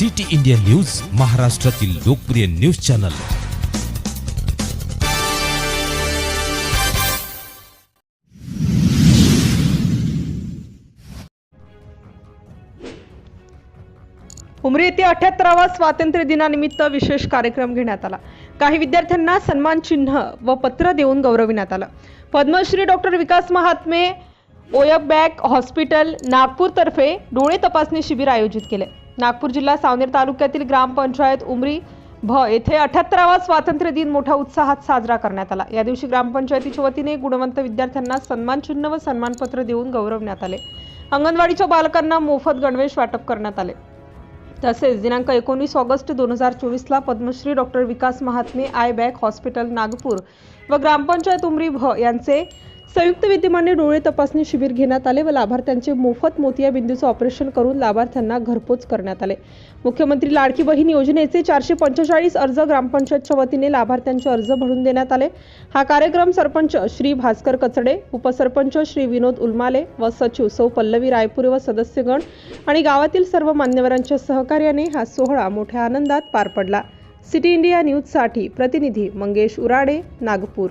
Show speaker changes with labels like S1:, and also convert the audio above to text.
S1: City India news महाराष्ट्रातील लोकप्रिय news channel.
S2: Umri येथे अठ्याहत्तरावा स्वातंत्र्य दिनानिमित्त विशेष कार्यक्रम घेण्यात आला. काही विद्यार्थ्यांना सन्मान चिन्ह व पत्र देऊन गौरविण्यात आलं. Padmashri doctor Vikas Mahatme eye bank hospital नागपूरतर्फे डोळे तपासणी शिबिर आयोजित केले. नागपूर जिल्हा सावनेर तालुक्यातील ग्रामपंचायत उमरी भ येथे अठ्याहत्तरावा स्वातंत्र्य दिन मोठ्या उत्साहात साजरा करण्यात आला. या दिवशी ग्रामपंचायतीच्या वतीने गुणवंत विद्यार्थ्यांना सन्मानचिन्ह व सन्मानपत्र देऊन गौरवण्यात आले. अंगणवाडीच्या बालकांना मोफत गणवेश वाटप करण्यात आले. तसेच दिनांक एकोणीस ऑगस्ट दोन हजार चोवीसला Padmashri doctor Vikas Mahatme eye bank hospital Nagpur व ग्रामपंचायत उमरी भ यांचे संयुक्त विद्यमाने डोळे तपासणी शिबिर घेण्यात आले व लाभार्थ्यांचे मोफत मोतिया बिंदूचं ऑपरेशन करून लाभार्थ्यांना घरपोच करण्यात आले. मुख्यमंत्री लाडकी बहीण योजनेचे चारशे पंचेचाळीस अर्ज ग्रामपंचायतच्या वतीने लाभार्थ्यांचे अर्ज भरून देण्यात आले. हा कार्यक्रम सरपंच श्री भास्कर कचडे उपसरपंच श्री विनोद उलमाले व सचिव सौ पल्लवी रायपुरे व सदस्यगण आणि गावातील सर्व मान्यवरांच्या सहकार्याने हा सोहळा मोठ्या आनंदात पार पडला. सिटी इंडिया न्यूजसाठी प्रतिनिधी मंगेश उराडे नागपूर.